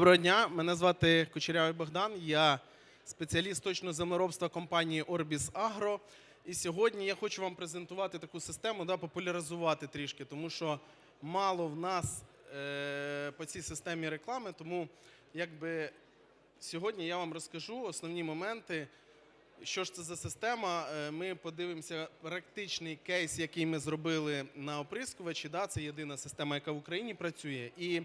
Доброго дня, мене звати Кучерявий Богдан. Я спеціаліст точного землеробства компанії Orbis Agro. І сьогодні я хочу вам презентувати таку систему, да, популяризувати трішки, тому що мало в нас е, по цій системі реклами. Тому якби сьогодні я вам розкажу основні моменти. Що ж це за система? Е, Ми подивимося практичний кейс, який ми зробили на оприскувачі. Да, це єдина система, яка в Україні працює. І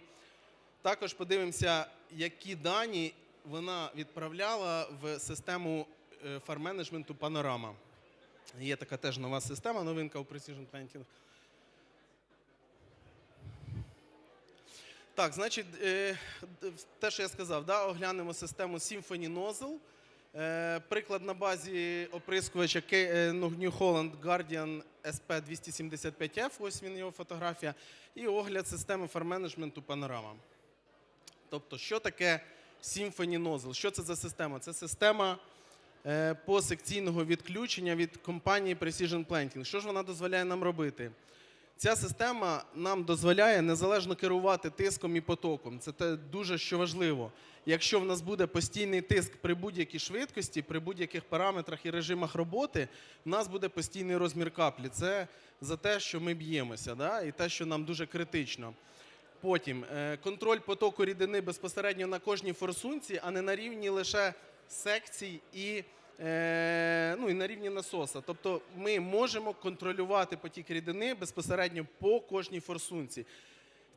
також подивимося, які дані вона відправляла в систему е, фарм-менеджменту Panorama. Є така теж нова система, новинка у Precision Planting. Так, значить, е, те, що я сказав, да, оглянемо систему Symphony Nozzle. Е, Приклад на базі оприскувача ну, New Holland Guardian SP275F, ось він його фотографія, і огляд системи фарм-менеджменту Panorama. Тобто, що таке Symphony Nozzle? Що це за система? Це система е, посекційного відключення від компанії Precision Planting. Що ж вона дозволяє нам робити? Ця система нам дозволяє незалежно керувати тиском і потоком. Це те дуже що важливо. Якщо в нас буде постійний тиск при будь-якій швидкості, при будь-яких параметрах і режимах роботи, в нас буде постійний розмір каплі. Це за те, що ми б'ємося, да? і те, що нам дуже критично. Потім е, контроль потоку рідини безпосередньо на кожній форсунці, а не на рівні лише секцій і, е, ну, і на рівні насоса. Тобто ми можемо контролювати потік рідини безпосередньо по кожній форсунці.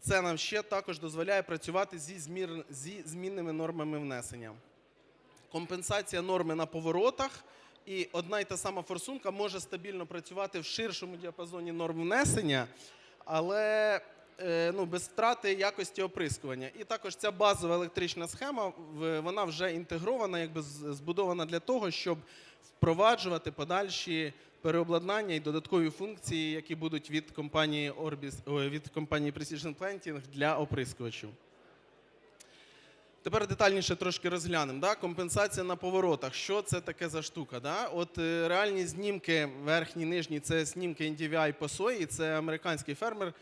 Це нам ще також дозволяє працювати зі, змір, зі змінними нормами внесення. Компенсація норми на поворотах. І одна й та сама форсунка може стабільно працювати в ширшому діапазоні норм внесення, але ну, без втрати якості оприскування. І також ця базова електрична схема вона вже інтегрована, якби збудована для того, щоб впроваджувати подальші переобладнання і додаткові функції, які будуть від компанії Orbis, від компанії Precision Planting для оприскувачів. Тепер детальніше трошки розглянемо. Да? Компенсація на поворотах. Що це таке за штука? Да? От е, реальні знімки, верхні, нижні, це знімки NDVI по сої. Це американський фермер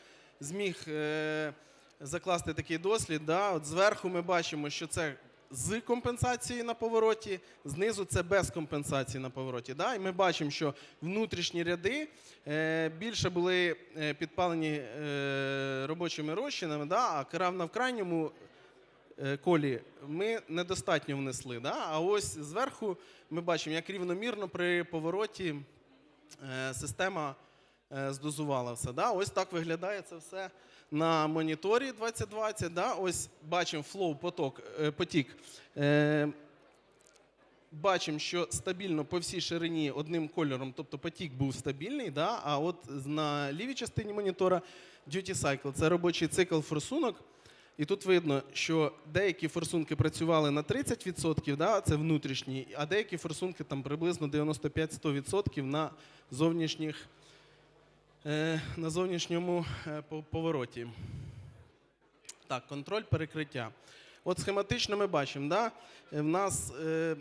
зміг е, закласти такий дослід. Да? От зверху ми бачимо, що це з компенсацією на повороті, знизу це без компенсації на повороті. Да? І ми бачимо, що внутрішні ряди е, більше були е, підпалені робочими розчинами, да? а крав в крайньому колі ми недостатньо внесли. Да? А ось зверху ми бачимо, як рівномірно при повороті система здозувала все. Да? Ось так виглядає це все на моніторі 2020. Да? Ось бачимо флоу, поток, е, потік. Е, Бачимо, що стабільно по всій ширині одним кольором, тобто потік був стабільний, да? а от на лівій частині монітора duty cycle – це робочий цикл форсунок. І тут видно, що деякі форсунки працювали на 30%, да, це внутрішні, а деякі форсунки там приблизно 95-100% на зовнішніх, е, на зовнішньому е, повороті. Так, контроль перекриття. От схематично ми бачимо, да, е, в нас е,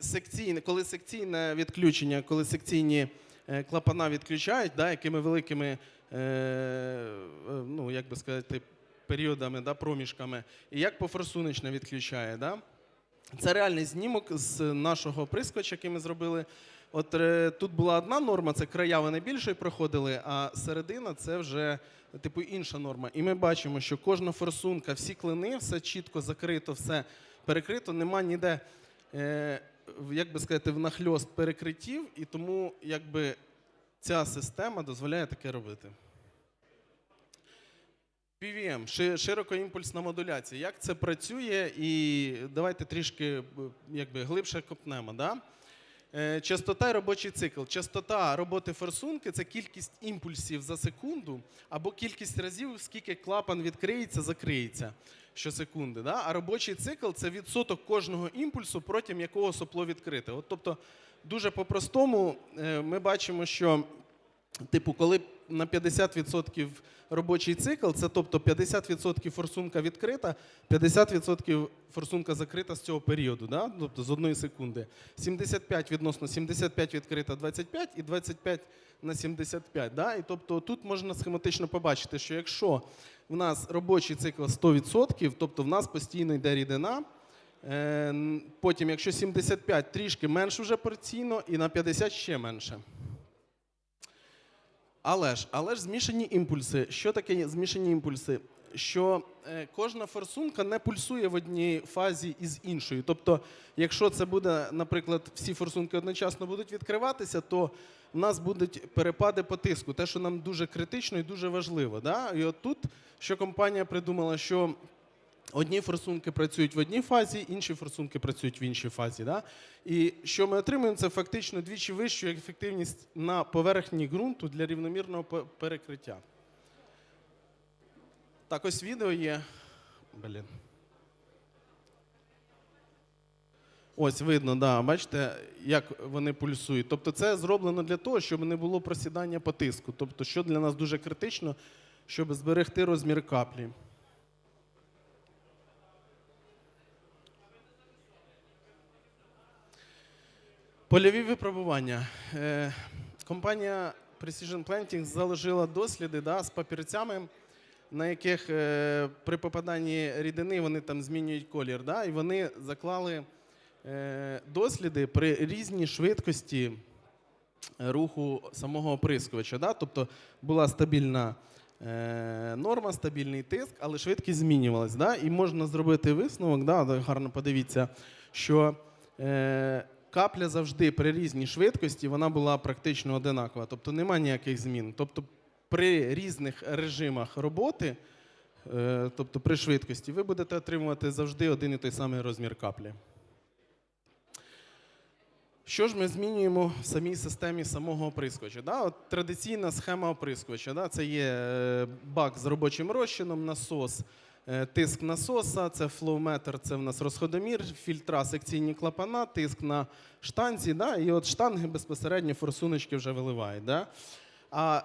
секційне, коли секційне відключення, коли секційні е, клапана відключають, да, якими великими, е, е, ну, як би сказати, періодами, да, проміжками, і як пофорсуночне відключає. Да? Це реальний знімок з нашого прискоча, який ми зробили. От е, тут була одна норма, це края вони більше проходили, а середина це вже типу інша норма. І ми бачимо, що кожна форсунка, всі клини, все чітко закрито, все перекрито, нема ніде, е, як би сказати, внахльост перекриттів, і тому якби ця система дозволяє таке робити. PVM, ши- широкоімпульсна модуляція. Як це працює? І давайте трішки якби, глибше копнемо. Да? Е, Частота і робочий цикл. Частота роботи форсунки це кількість імпульсів за секунду або кількість разів, скільки клапан відкриється, закриється щосекунди. Да? А робочий цикл це відсоток кожного імпульсу, протягом якого сопло відкрите. От, тобто, дуже по-простому е, ми бачимо, що Типу, коли на 50% робочий цикл, це тобто 50% форсунка відкрита, 50% форсунка закрита з цього періоду, да? тобто з одної секунди. 75 відносно 75 відкрита 25 і 25 на 75. Да? І тобто тут можна схематично побачити, що якщо в нас робочий цикл 100%, тобто в нас постійно йде рідина. Е, Потім, якщо 75 трішки менше вже порційно, і на 50 ще менше. Але ж, але ж змішані імпульси. Що таке змішані імпульси? Що е, кожна форсунка не пульсує в одній фазі із іншою. Тобто, якщо це буде, наприклад, всі форсунки одночасно будуть відкриватися, то в нас будуть перепади по тиску, те, що нам дуже критично і дуже важливо. Да? І от тут, що компанія придумала, що Одні форсунки працюють в одній фазі, інші форсунки працюють в іншій фазі. Да? І що ми отримуємо, це фактично двічі вищу ефективність на поверхні ґрунту для рівномірного перекриття. Так, ось відео є. Блін. Ось видно, да, бачите, як вони пульсують. Тобто це зроблено для того, щоб не було просідання по тиску. Тобто, що для нас дуже критично, щоб зберегти розмір каплі. Польові випробування. Е, компанія Precision Planting заложила досліди да, з папірцями, на яких е, при попаданні рідини вони там змінюють колір. Да, і вони заклали е, досліди при різній швидкості руху самого оприскувача. Да? Тобто була стабільна норма, стабільний тиск, але швидкість змінювалась. Да? І можна зробити висновок, да? гарно подивіться, що капля завжди при різній швидкості вона була практично одинакова. Тобто немає ніяких змін. Тобто при різних режимах роботи, е, тобто при швидкості, ви будете отримувати завжди один і той самий розмір каплі. Що ж ми змінюємо в самій системі самого оприскувача? Да? От традиційна схема оприскувача. Да? Це є е, бак з робочим розчином, насос, тиск насоса, це флоуметр, це в нас розходомір, фільтра, секційні клапана, тиск на штанці. Да? І от штанги безпосередньо форсуночки вже виливають. Да? А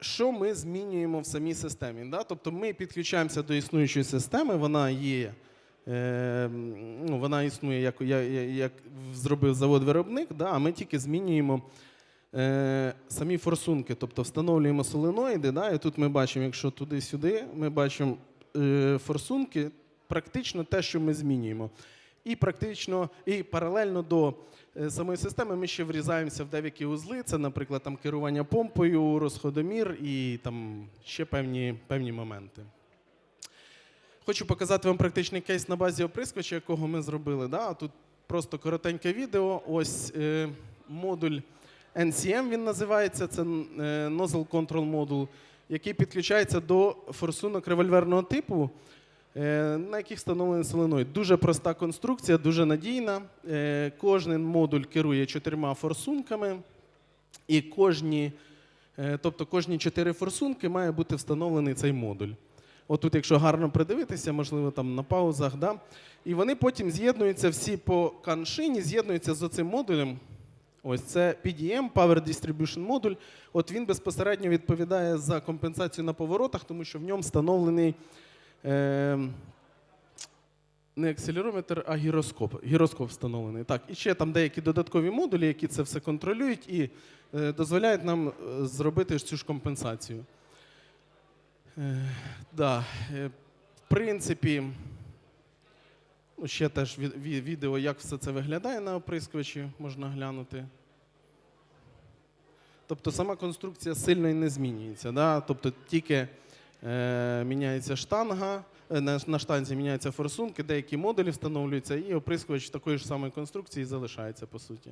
що ми змінюємо в самій системі? Да? Тобто ми підключаємося до існуючої системи, вона є. Е, ну, вона існує, як, як, як зробив завод-виробник, да, а ми тільки змінюємо е, самі форсунки, тобто встановлюємо соленоїди. Да, і тут ми бачимо, якщо туди-сюди, ми бачимо е, форсунки, практично те, що ми змінюємо. І практично, і паралельно до е, самої системи ми ще врізаємося в деякі узли. Це, наприклад, там керування помпою, розходомір і там ще певні, певні моменти. Хочу показати вам практичний кейс на базі оприскувача, якого ми зробили. Да? Тут просто коротеньке відео. Ось е, модуль NCM він називається. Це е, Nozzle Control Module, який підключається до форсунок револьверного типу, е, на яких встановлений соленоїд. Дуже проста конструкція, дуже надійна. Е, кожен модуль керує чотирма форсунками, і кожні, тобто кожні чотири форсунки має бути встановлений цей модуль. Отут, якщо гарно придивитися, можливо, там на паузах, да? і вони потім з'єднуються всі по каншині, з'єднуються з оцим модулем. Ось це PDM, Power Distribution модуль. От він безпосередньо відповідає за компенсацію на поворотах, тому що в ньому встановлений е, не акселерометр, а гіроскоп. Гіроскоп встановлений. Так, і ще там деякі додаткові модулі, які це все контролюють і е, дозволяють нам е, зробити цю ж компенсацію. Е, да, е, в принципі, ще теж ві- ві- відео, як все це виглядає на оприскувачі, можна глянути. Тобто сама конструкція сильно і не змінюється. Да? Тобто тільки е, міняється штанга, е, на, на штанзі міняються форсунки, деякі модулі встановлюються, і оприскувач такої ж самої конструкції залишається по суті.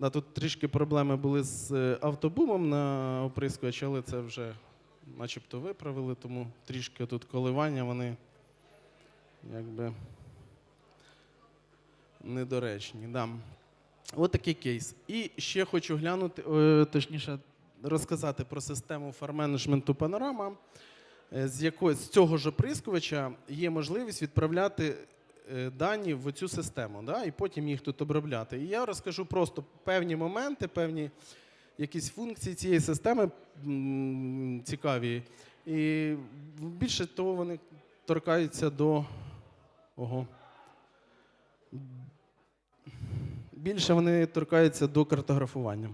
Да, тут трішки проблеми були з е, автобумом на оприскувачі, але це вже начебто виправили, тому трішки тут коливання вони якби недоречні. Да. От такий кейс. І ще хочу глянути, е, точніше, розказати про систему фарменеджменту Панорама, е, з якої з цього ж оприскувача є можливість відправляти е, дані в цю систему, да, і потім їх тут обробляти. І я розкажу просто певні моменти, певні якісь функції цієї системи цікаві. І більше того, вони торкаються до. Ого. Більше вони торкаються до картографування.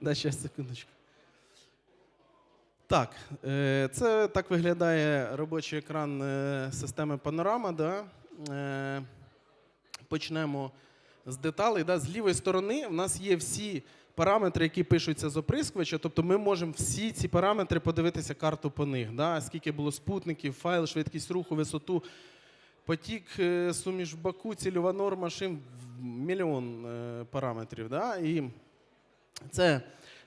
Да, ще секундочку. Так, е, це так виглядає робочий екран е, системи Панорама. Да? Е, Почнемо з деталей. Да? З лівої сторони в нас є всі параметри, які пишуться з оприскувача. Тобто ми можемо всі ці параметри подивитися карту по них. Да? Скільки було спутників, файл, швидкість руху, висоту, потік, е, суміш баку, цільова норма, шим, мільйон е, параметрів. Да? І це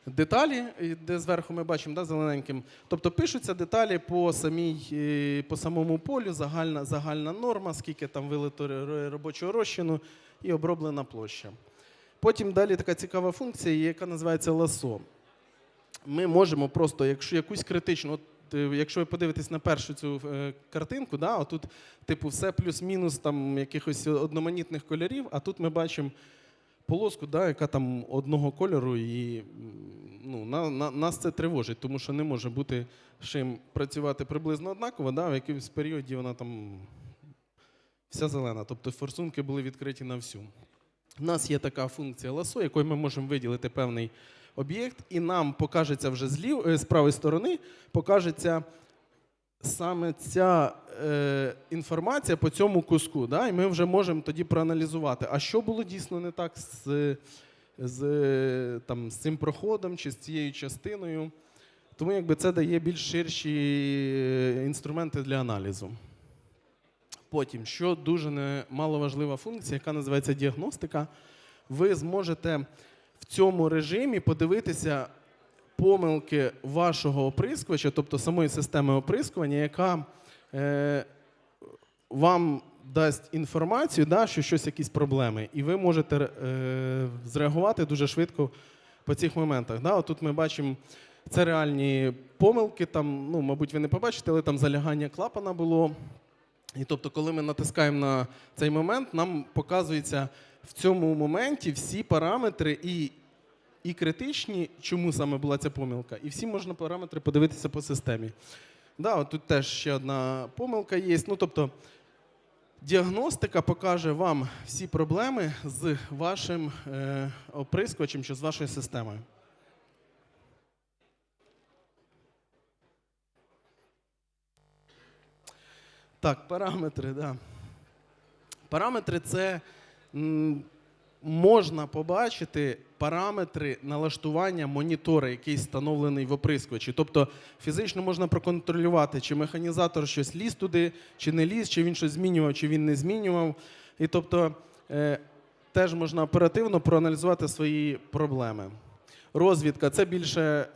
деталі, де зверху ми бачимо да, зелененьким. Тобто пишуться деталі по, самій, е, по самому полю, загальна, загальна норма, скільки там вилито робочого розчину і оброблена площа. Потім далі така цікава функція, яка називається ласо. Ми можемо просто, якщо якусь критичну, от, е, якщо ви подивитесь на першу цю е, картинку, да, отут, типу, все плюс-мінус там якихось одноманітних кольорів, а тут ми бачимо полоску, да, яка там одного кольору, і ну, на, на, нас це тривожить, тому що не може бути шим працювати приблизно однаково, да, в якомусь періоді вона там вся зелена. Тобто форсунки були відкриті на всю. У нас є така функція ласо, якою ми можемо виділити певний об'єкт, і нам покажеться вже з, лів, е, з правої сторони, покажеться саме ця е, інформація по цьому куску. Да? І ми вже можемо тоді проаналізувати, а що було дійсно не так з, з, там, з цим проходом чи з цією частиною. Тому якби це дає більш ширші е, інструменти для аналізу. Потім, що дуже немаловажлива функція, яка називається діагностика, ви зможете в цьому режимі подивитися помилки вашого оприскувача, тобто самої системи оприскування, яка е, вам дасть інформацію, да, що щось якісь проблеми, і ви можете е, зреагувати дуже швидко по цих моментах. Да? Отут ми бачимо. Це реальні помилки, там, ну, мабуть, ви не побачите, але там залягання клапана було. І тобто, коли ми натискаємо на цей момент, нам показується в цьому моменті всі параметри і, і критичні, чому саме була ця помилка, і всі можна параметри подивитися по системі. Да, от тут теж ще одна помилка є. Ну, тобто, діагностика покаже вам всі проблеми з вашим е, оприскувачем чи з вашою системою. Так, параметри, да. Параметри це можна побачити параметри налаштування монітора, який встановлений в оприскувачі. Тобто фізично можна проконтролювати, чи механізатор щось ліз туди, чи не ліз, чи він щось змінював, чи він не змінював. І тобто е, теж можна оперативно проаналізувати свої проблеми. Розвідка це більше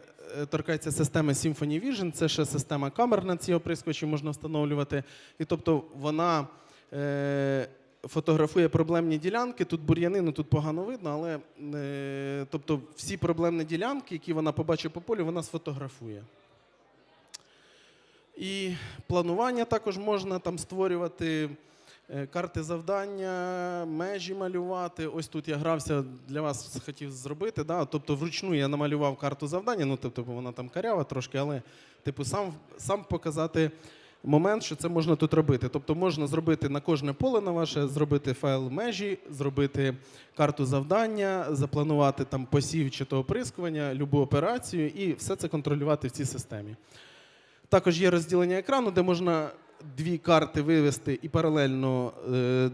торкається системи Symphony Vision, це ще система камер на ці оприскувачі можна встановлювати. І тобто вона е, фотографує проблемні ділянки. Тут бур'яни, ну тут погано видно, але е, тобто всі проблемні ділянки, які вона побачить по полю, вона сфотографує. І планування також можна там створювати е, карти завдання, межі малювати. Ось тут я грався для вас, хотів зробити. Да? Тобто вручну я намалював карту завдання, ну тобто вона там карява трошки, але типу сам, сам показати момент, що це можна тут робити. Тобто можна зробити на кожне поле на ваше, зробити файл межі, зробити карту завдання, запланувати там посів чи то оприскування, любу операцію і все це контролювати в цій системі. Також є розділення екрану, де можна дві карти вивести і паралельно е,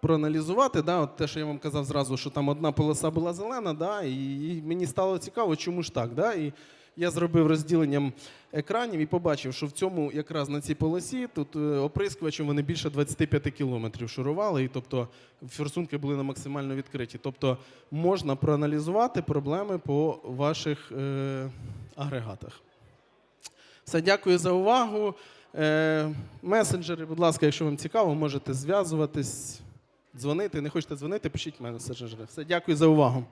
проаналізувати. Да? От те, що я вам казав зразу, що там одна полоса була зелена, да? і, мені стало цікаво, чому ж так. Да? І я зробив розділенням екранів і побачив, що в цьому якраз на цій полосі тут е, оприскувачем вони більше 25 кілометрів шурували, і тобто форсунки були на максимально відкриті. Тобто можна проаналізувати проблеми по ваших е, агрегатах. Все, дякую за увагу. Е, месенджери, будь ласка, якщо вам цікаво, можете зв'язуватись, дзвонити. Не хочете дзвонити, пишіть месенджери. Все, дякую за увагу.